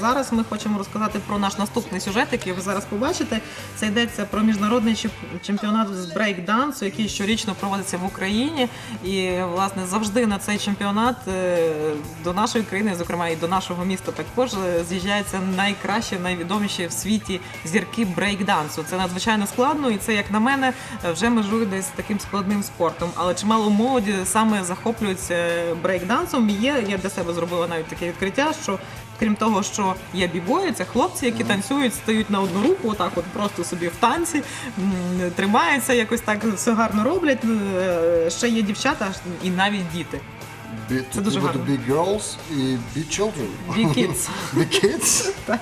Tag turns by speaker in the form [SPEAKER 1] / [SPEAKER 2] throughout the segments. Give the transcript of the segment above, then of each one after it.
[SPEAKER 1] Зараз ми хочемо розказати про наш наступний сюжет, який ви зараз побачите. Це йдеться про міжнародний чемпіонат з брейк-дансу, який щорічно проводиться в Україні. І власне завжди на цей чемпіонат е, до нашої країни, зокрема і до нашого міста, також е, з'їжджаються найкращі, найвідоміші в світі зірки брейк-дансу. Це надзвичайно складно, і це, як на мене, вже межує десь таким складним спортом. Але чимало молоді саме захоплюються брейк-дансом. Є я для себе зробила навіть таке відкриття, що Крім того, що є бібої, це хлопці, які танцюють, стають на одну руку, отак от просто собі в танці, тримаються, якось так все гарно роблять. Е, Ще є дівчата і навіть діти.
[SPEAKER 2] Big,
[SPEAKER 1] Це дуже гарно.
[SPEAKER 2] big girls і big children.
[SPEAKER 1] Big kids.
[SPEAKER 2] Big kids?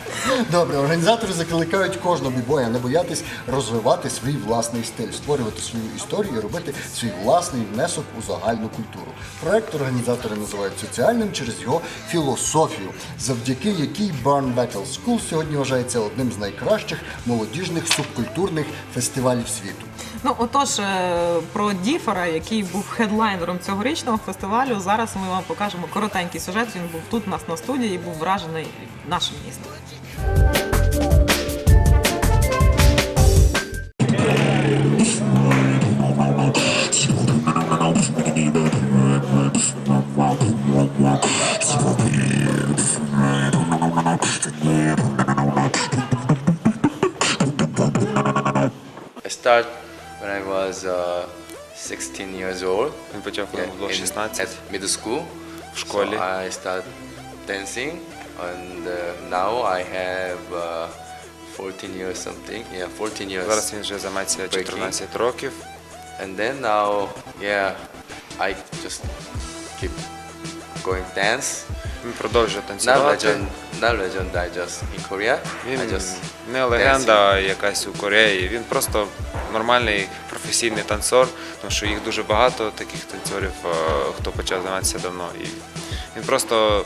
[SPEAKER 2] Добре, організатори закликають кожного бібоя не боятись розвивати свій власний стиль, створювати свою історію і робити свій власний внесок у загальну культуру. Проект організатори називають соціальним через його філософію, завдяки якій Burn Battle School сьогодні вважається одним з найкращих молодіжних субкультурних фестивалів світу.
[SPEAKER 1] Ну отож, е, про Діфера, який був хедлайнером цьогорічного фестивалю, зараз ми вам покажемо коротенький сюжет. Він був тут у нас на студії і був вражений нашим містом.
[SPEAKER 3] Start when I was uh, 16 years old.
[SPEAKER 4] Він почав, коли йому було
[SPEAKER 3] in-
[SPEAKER 4] 16
[SPEAKER 3] at middle school.
[SPEAKER 4] в школі.
[SPEAKER 3] So I start dancing, and uh, now I have uh, 14 years something. Yeah, 14 years.
[SPEAKER 4] Зараз він вже займається 14 років.
[SPEAKER 3] And then now, yeah, I just keep going dance.
[SPEAKER 4] Він продовжує танцювати.
[SPEAKER 3] I just in Korea.
[SPEAKER 4] Він
[SPEAKER 3] I just
[SPEAKER 4] не легенда якась у Кореї. Він просто нормальний професійний танцор, тому що їх дуже багато таких танцорів, е, хто почав займатися давно. І він просто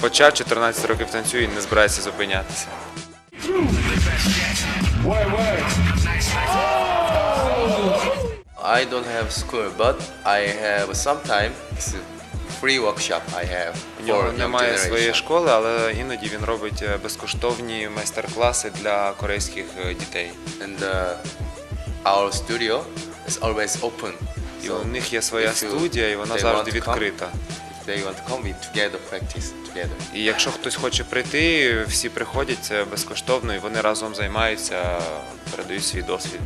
[SPEAKER 4] почав 14 років танцює і не збирається зупинятися.
[SPEAKER 3] I don't have school, but I have sometimes free workshop. I have
[SPEAKER 4] У нього
[SPEAKER 3] for young
[SPEAKER 4] немає своєї
[SPEAKER 3] generation.
[SPEAKER 4] школи, але іноді він робить е, безкоштовні майстер-класи для корейських е, дітей.
[SPEAKER 3] And uh, our studio is always open.
[SPEAKER 4] І
[SPEAKER 3] So
[SPEAKER 4] у них є своя
[SPEAKER 3] if you-
[SPEAKER 4] студія, і вона
[SPEAKER 3] they
[SPEAKER 4] завжди
[SPEAKER 3] want to come,
[SPEAKER 4] відкрита.
[SPEAKER 3] If they want to come, we together practice together.
[SPEAKER 4] І якщо хтось хоче прийти, всі приходять, це безкоштовно, і вони разом займаються, передають свій досвід.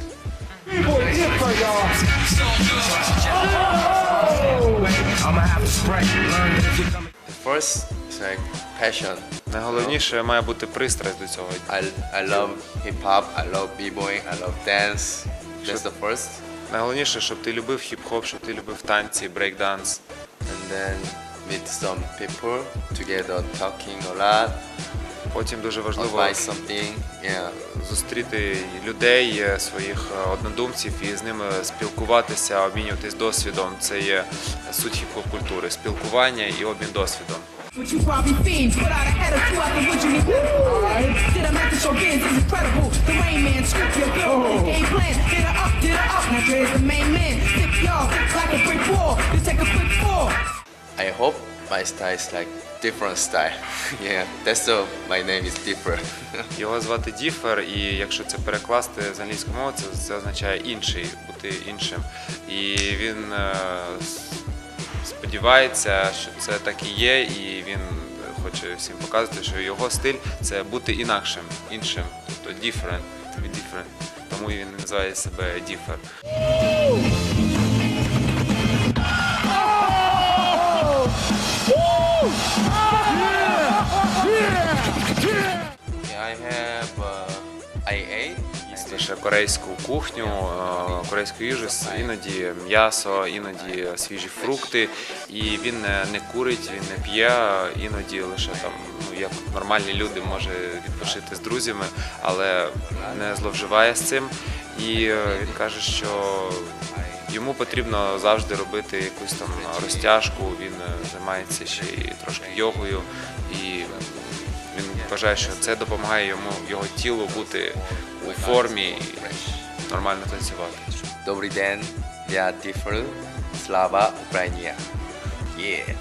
[SPEAKER 3] The first is like passion.
[SPEAKER 4] Найголовніше має бути пристрасть до цього.
[SPEAKER 3] I, I love hip hop, I love b-boy, I love dance. That's the first.
[SPEAKER 4] Найголовніше, щоб ти любив хіп-хоп, щоб ти любив танці, брейк-данс.
[SPEAKER 3] And then meet some people together talking a lot,
[SPEAKER 4] Потім дуже важливо.
[SPEAKER 3] Yeah.
[SPEAKER 4] зустріти людей, е, своїх е, однодумців і з ними спілкуватися, обмінюватись досвідом. Це є суть хіп-хоп культури, спілкування і обмін досвідом.
[SPEAKER 5] I
[SPEAKER 3] hope my style is like different style. yeah, that's the my name is different.
[SPEAKER 4] Його звати Діфер, і якщо це перекласти з англійської мови, це, це означає інший, бути іншим. І він е, сподівається, що це так і є, і він хоче всім показати, що його стиль це бути інакшим, іншим, тобто different, different. Тому він називає себе Діфер.
[SPEAKER 3] I ate.
[SPEAKER 4] Лише корейську кухню, е, корейську їжу, іноді м'ясо, іноді свіжі фрукти. І він не, курить, він не п'є, іноді лише там, ну як нормальні люди, може відпочити з друзями, але не зловживає з цим. І е, він каже, що йому потрібно завжди робити якусь там розтяжку. Він е, займається ще й трошки йогою, і вважає, що це допомагає йому його тілу бути у формі і нормально танцювати.
[SPEAKER 3] Добрий день, я Тіфл, слава Україні. Yeah.